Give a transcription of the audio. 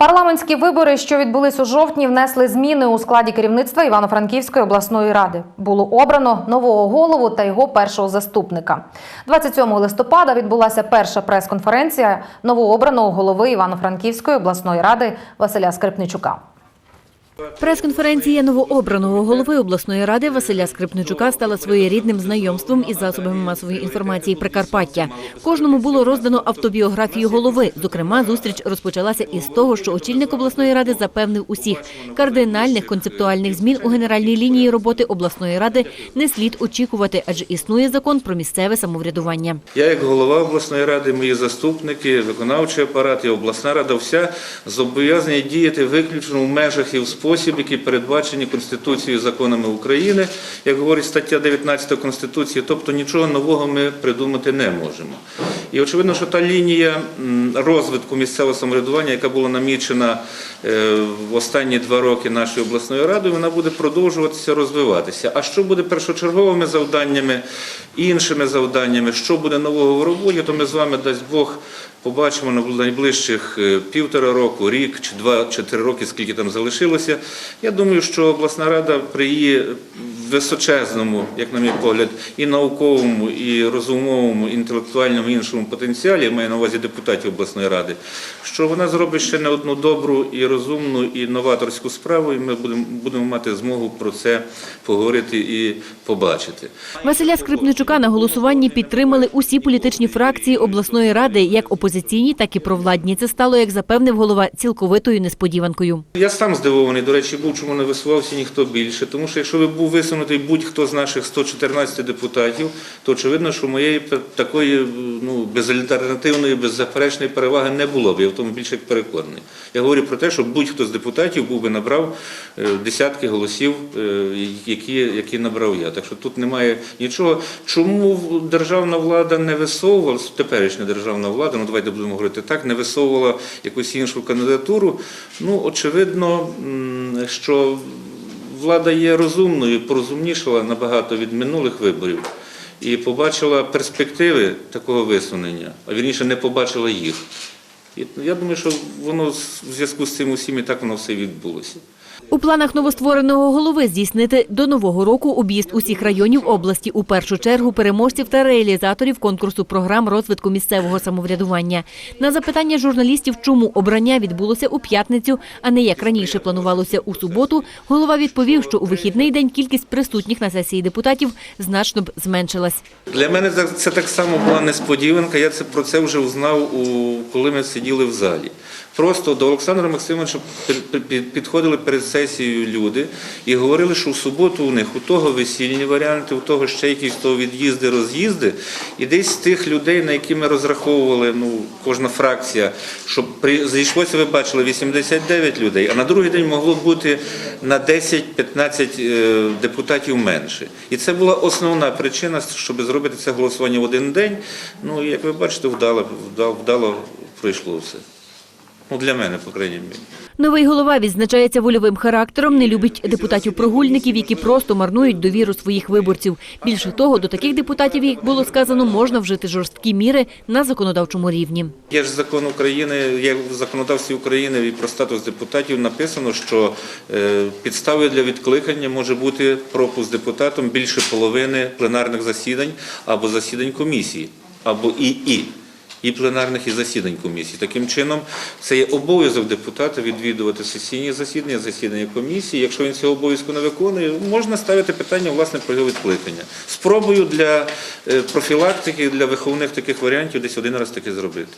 Парламентські вибори, що відбулись у жовтні, внесли зміни у складі керівництва Івано-Франківської обласної ради. Було обрано нового голову та його першого заступника. 27 листопада відбулася перша прес-конференція новообраного голови Івано-Франківської обласної ради Василя Скрипничука. Прес-конференція новообраного голови обласної ради Василя Скрипничука стала своєрідним знайомством із засобами масової інформації Прикарпаття. Кожному було роздано автобіографію голови. Зокрема, зустріч розпочалася із того, що очільник обласної ради запевнив усіх кардинальних концептуальних змін у генеральній лінії роботи обласної ради не слід очікувати, адже існує закон про місцеве самоврядування. Я, як голова обласної ради, мої заступники, виконавчий апарат і обласна рада, вся зобов'язані діяти виключно в межах і в спосіб, які передбачені Конституцією і законами України, як говорить стаття 19 Конституції, тобто нічого нового ми придумати не можемо. І очевидно, що та лінія розвитку місцевого самоврядування, яка була намічена е, в останні два роки нашою обласною радою, вона буде продовжуватися розвиватися. А що буде першочерговими завданнями, іншими завданнями, що буде нового в роботі, то ми з вами дасть Бог побачимо на найближчих е, півтора року, рік чи два чи три роки, скільки там залишилося. Я думаю, що обласна рада при її височезному, як на мій погляд, і науковому, і розумовому, і інтелектуальному і іншому потенціалі, маю на увазі депутатів обласної ради, що вона зробить ще не одну добру і розумну і новаторську справу, і ми будемо, будемо мати змогу про це поговорити і побачити. Василя Скрипничука на голосуванні підтримали усі політичні фракції обласної ради, як опозиційні, так і провладні. Це стало, як запевнив голова, цілковитою несподіванкою. Я сам здивований, до речі, був, чому не висувався ніхто більше. Тому що якщо би був висунутий будь-хто з наших 114 депутатів, то очевидно, що моєї такої ну, безальтернативної, беззаперечної переваги не було б. Я в тому більше як переконаний. Я говорю про те, що будь-хто з депутатів був би набрав е, десятки голосів, е, які, які набрав я. Так що тут немає нічого. Чому державна влада не висовувала, теперішня державна влада, ну давайте будемо говорити так, не висовувала якусь іншу кандидатуру? Ну, очевидно, що влада є розумною, порозумнішала набагато від минулих виборів і побачила перспективи такого висунення, а вірніше не побачила їх. І я думаю, що воно в зв'язку з цим усім і так воно все відбулося. У планах новоствореного голови здійснити до нового року об'їзд усіх районів області, у першу чергу переможців та реалізаторів конкурсу програм розвитку місцевого самоврядування. На запитання журналістів, чому обрання відбулося у п'ятницю, а не як раніше планувалося у суботу, голова відповів, що у вихідний день кількість присутніх на сесії депутатів значно б зменшилась. Для мене це- так само була несподіванка. Я це про це вже узнав, коли ми сиділи в залі. Просто до Олександра Максимовича під- під- підходили перед сесією люди і говорили, що в суботу у них у того весільні варіанти, у того ще якісь того від'їзди, роз'їзди. І десь тих людей, на які ми розраховували, ну кожна фракція, щоб при зійшлося, ви бачили 89 людей, а на другий день могло бути на 10-15 е, депутатів менше. І це була основна причина, щоб зробити це голосування в один день. Ну, і як ви бачите, вдало, вдало, вдало пройшло все. Ну, для мене, по крайній мірі. Новий голова відзначається вольовим характером, не любить депутатів-прогульників, які просто марнують довіру своїх виборців. Більше того, до таких депутатів, як було сказано, можна вжити жорсткі міри на законодавчому рівні. Є ж закон України, є в законодавстві України і про статус депутатів написано, що е, підставою для відкликання може бути пропуск депутатом більше половини пленарних засідань або засідань комісії, або і і. І пленарних і засідань комісії. Таким чином, це є обов'язок депутата відвідувати сесійні засідання, засідання комісії. Якщо він цього обов'язку не виконує, можна ставити питання власне про його відкликання. Спробую для е, профілактики, для виховних таких варіантів десь один раз таки зробити.